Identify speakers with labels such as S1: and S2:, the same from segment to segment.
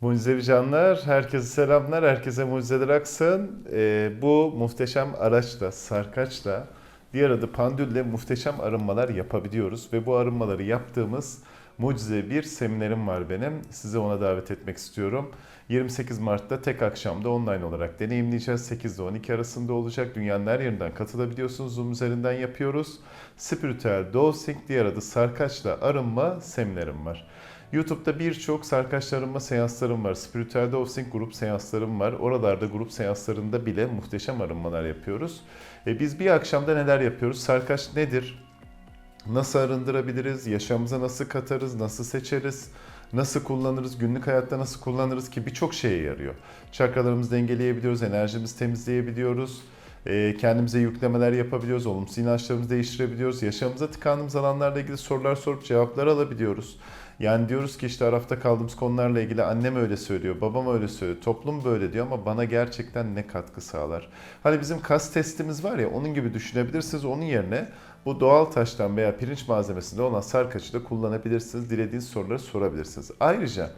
S1: Mucizevi canlar, herkese selamlar, herkese mucizeler aksın. Ee, bu muhteşem araçla, sarkaçla, diğer adı pandülle muhteşem arınmalar yapabiliyoruz. Ve bu arınmaları yaptığımız mucize bir seminerim var benim. Size ona davet etmek istiyorum. 28 Mart'ta tek akşamda online olarak deneyimleyeceğiz. 8 ile 12 arasında olacak. Dünyanın her yerinden katılabiliyorsunuz. Zoom üzerinden yapıyoruz. Spiritüel Dosing, diğer adı sarkaçla arınma seminerim var. YouTube'da birçok sarkaçlarımla seanslarım var. Spiritüel Dosing grup seanslarım var. Oralarda grup seanslarında bile muhteşem arınmalar yapıyoruz. E biz bir akşamda neler yapıyoruz? Sarkaç nedir? Nasıl arındırabiliriz? Yaşamımıza nasıl katarız? Nasıl seçeriz? Nasıl kullanırız? Günlük hayatta nasıl kullanırız ki birçok şeye yarıyor. Çakralarımızı dengeleyebiliyoruz, enerjimizi temizleyebiliyoruz. E, Kendimize yüklemeler yapabiliyoruz, olumsuz inançlarımızı değiştirebiliyoruz. Yaşamımıza tıkandığımız alanlarla ilgili sorular sorup cevaplar alabiliyoruz. Yani diyoruz ki işte arafta kaldığımız konularla ilgili annem öyle söylüyor, babam öyle söylüyor, toplum böyle diyor ama bana gerçekten ne katkı sağlar? Hani bizim kas testimiz var ya onun gibi düşünebilirsiniz. Onun yerine bu doğal taştan veya pirinç malzemesinde olan sarkaçı da kullanabilirsiniz. Dilediğiniz soruları sorabilirsiniz. Ayrıca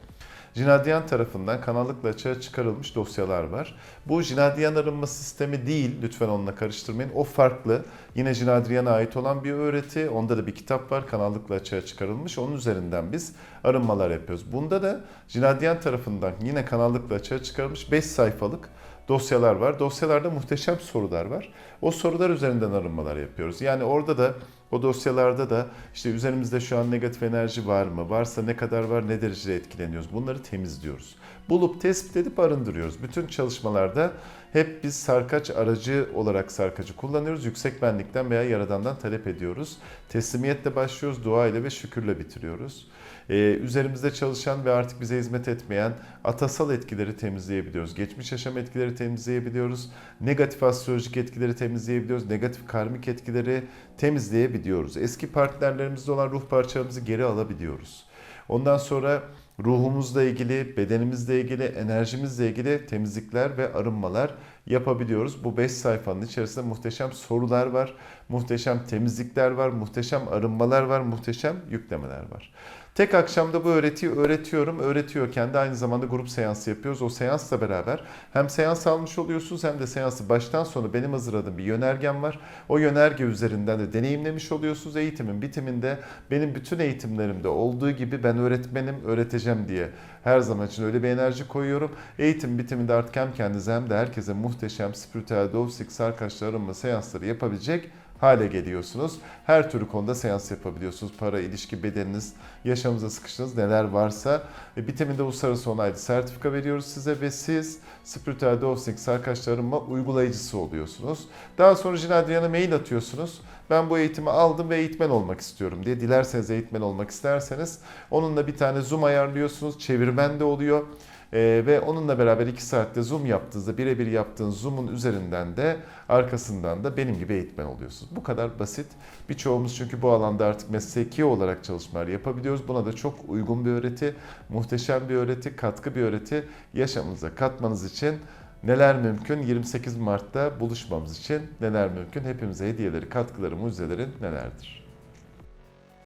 S1: Jinadyan tarafından kanallıkla açığa çıkarılmış dosyalar var. Bu Jinadyan arınma sistemi değil, lütfen onunla karıştırmayın. O farklı. Yine Jinadyan'a ait olan bir öğreti. Onda da bir kitap var, kanallıkla açığa çıkarılmış. Onun üzerinden biz arınmalar yapıyoruz. Bunda da Jinadyan tarafından yine kanallıkla açığa çıkarılmış 5 sayfalık dosyalar var. Dosyalarda muhteşem sorular var. O sorular üzerinden arınmalar yapıyoruz. Yani orada da o dosyalarda da işte üzerimizde şu an negatif enerji var mı? Varsa ne kadar var, ne derecede etkileniyoruz? Bunları temizliyoruz. Bulup tespit edip arındırıyoruz. Bütün çalışmalarda hep biz sarkaç aracı olarak sarkacı kullanıyoruz. Yüksek benlikten veya yaradandan talep ediyoruz. Teslimiyetle başlıyoruz, dua ile ve şükürle bitiriyoruz. Ee, üzerimizde çalışan ve artık bize hizmet etmeyen atasal etkileri temizleyebiliyoruz. Geçmiş yaşam etkileri temizleyebiliyoruz. Negatif astrolojik etkileri temizleyebiliyoruz. Negatif karmik etkileri temizleyebiliyoruz. Eski partnerlerimizde olan ruh parçalarımızı geri alabiliyoruz. Ondan sonra ruhumuzla ilgili, bedenimizle ilgili, enerjimizle ilgili temizlikler ve arınmalar yapabiliyoruz. Bu 5 sayfanın içerisinde muhteşem sorular var, muhteşem temizlikler var, muhteşem arınmalar var, muhteşem yüklemeler var. Tek akşamda bu öğretiyi öğretiyorum. Öğretiyorken de aynı zamanda grup seansı yapıyoruz. O seansla beraber hem seans almış oluyorsunuz hem de seansı baştan sona benim hazırladığım bir yönergem var. O yönerge üzerinden de deneyimlemiş oluyorsunuz. Eğitimin bitiminde benim bütün eğitimlerimde olduğu gibi ben öğretmenim, öğreteceğim diye her zaman için öyle bir enerji koyuyorum. Eğitim bitiminde artık hem kendinize hem de herkese muhteşem spiritüel sarkaçlı arınma seansları yapabilecek hale geliyorsunuz. Her türlü konuda seans yapabiliyorsunuz. Para, ilişki, bedeniniz, yaşamınıza sıkıştığınız neler varsa. E, bitiminde uluslararası onaylı sertifika veriyoruz size ve siz spiritüel dosing sarkaçlı arınma uygulayıcısı oluyorsunuz. Daha sonra Jinadriyan'a mail atıyorsunuz. Ben bu eğitimi aldım ve eğitmen olmak istiyorum diye. Dilerseniz eğitmen olmak isterseniz onunla bir tane Zoom ayarlıyorsunuz. Çevirmen de oluyor. Ee, ve onunla beraber 2 saatte Zoom yaptığınızda birebir yaptığınız Zoom'un üzerinden de arkasından da benim gibi eğitmen oluyorsunuz. Bu kadar basit. Birçoğumuz çünkü bu alanda artık mesleki olarak çalışmalar yapabiliyoruz. Buna da çok uygun bir öğreti, muhteşem bir öğreti, katkı bir öğreti yaşamınıza katmanız için neler mümkün 28 Mart'ta buluşmamız için neler mümkün hepimize hediyeleri, katkıları, mucizelerin nelerdir?